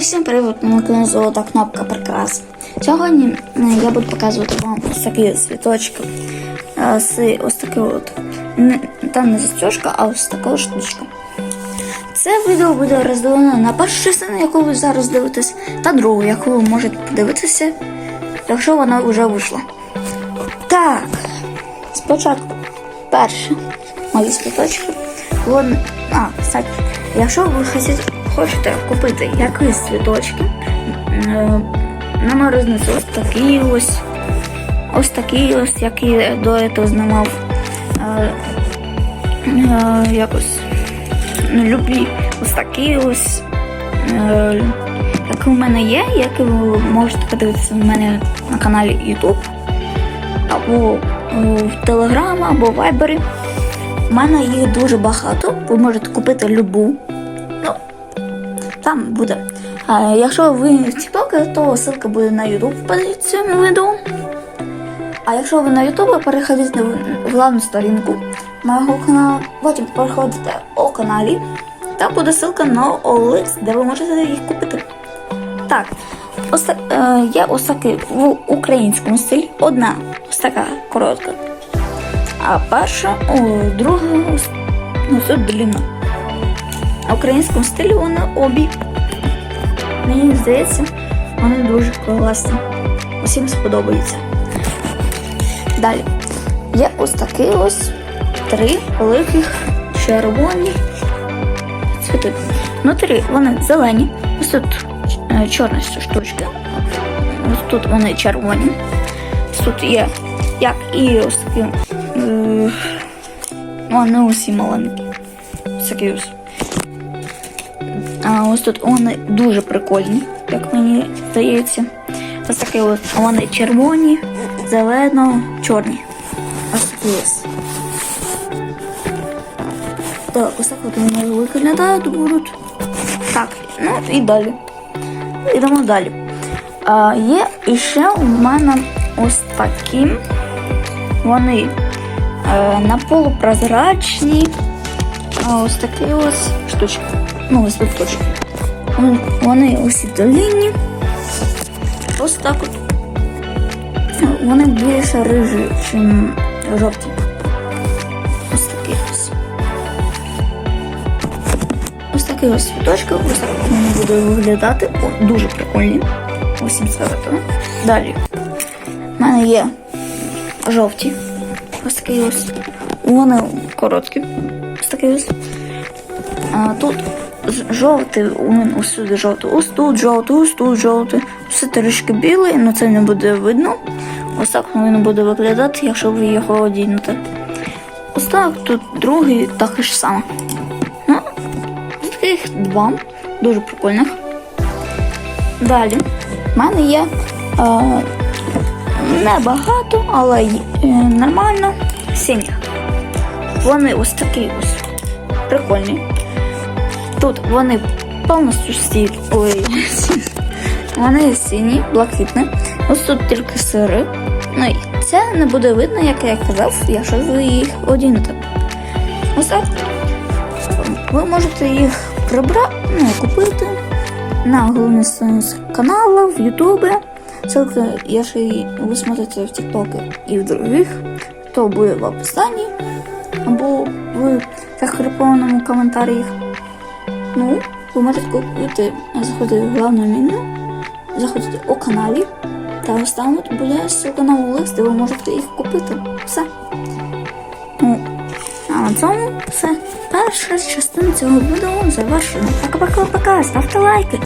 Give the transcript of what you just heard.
Усім привіт, на Золота кнопка прикрас. Сьогодні е, я буду показувати вам ось такі світочки е, з ось такі от. Там не застежка, а ось така штучка. Це відео буде розділено на першу частину, яку ви зараз дивитесь, та другу, яку ви можете подивитися, якщо вона вже вийшла. Так, спочатку перше мої світочки. А, кстати, якщо ви хочете, хочете купити якісь світочки, е, нам різниця ось такі ось, ось такі ось, які до цього знімав. Е, е, якось люблю ось такі ось, які у мене є, які ви можете подивитися в мене на каналі YouTube або в Telegram, або в Viber. У мене їх дуже багато. Ви можете купити любу. Ну, там буде. А якщо ви в TikTok, то ссылка буде на YouTube під цим відео. А якщо ви на YouTube, переходіть на главну сторінку моєго каналу, потім переходите о каналі. Там буде ссылка на OLX, де ви можете їх купити. Так, ось, е, є ось в українському стилі. Одна ось така коротка. А перша, о, друга, ось, ну це длинна. А в українському стилі вони обі. Мені здається, вони дуже класні. Усім сподобається. Далі. Є ось такі ось три великих червоні цвіти. Внутрі вони зелені. Ось тут е, чорна ця штучка. Ось тут вони червоні. Ось тут є як і ось такі. Е, вони усі маленькі. Ось такі ось. А ось тут вони дуже прикольні, як мені здається. Ось такі ось вони червоні, зелено, чорні. Ось такі ось. Так, ось так от вони виглядають будуть. Так, ну і далі. Йдемо далі. А, є іще у мене ось такі. Вони е, наполупрозрачні. Ось такі ось штучки. Ну, ось тут точки. Вони, усі длинні. Ось так от. Вони більше рижі, ніж жовті. Ось такі ось. Ось такі ось світочки, ось так вони будуть виглядати. О, дуже прикольні. Усім советую. Далі. У мене є жовті. Ось такі ось. Вони короткі. Ось такі ось. А, тут жовтий, усюди жовтий. Ось тут жовтий, ось тут жовтий. Все трішки білий, але це не буде видно. Ось так він буде виглядати, якщо ви його одінете. Ось так, тут другий такий ж саме. Ну, таких два. Дуже прикольних. Далі. В мене є е, небагато, але е, нормально синіх. Вони ось такі ось прикольні. Тут вони повністю всі. Вони сині, блакитні. Ось тут тільки сири. Ну і це не буде видно, як я казав, якщо ви їх одінете. Ось так. Ви можете їх прибрати, ну, купити на головній сторінці каналу, в Ютубі. Ссылка, якщо ви смотрите в ТикТоке і в других, то буде в описанні або в закріпленому коментарі. Ну, ви можете купити, заходити в головну меню, заходити у каналі, та ось там от буде ссылка на OLX, де ви можете їх купити. Все. Ну, а на цьому все. Перша частина цього відео завершена. Пока-пока-пока, ставте лайки.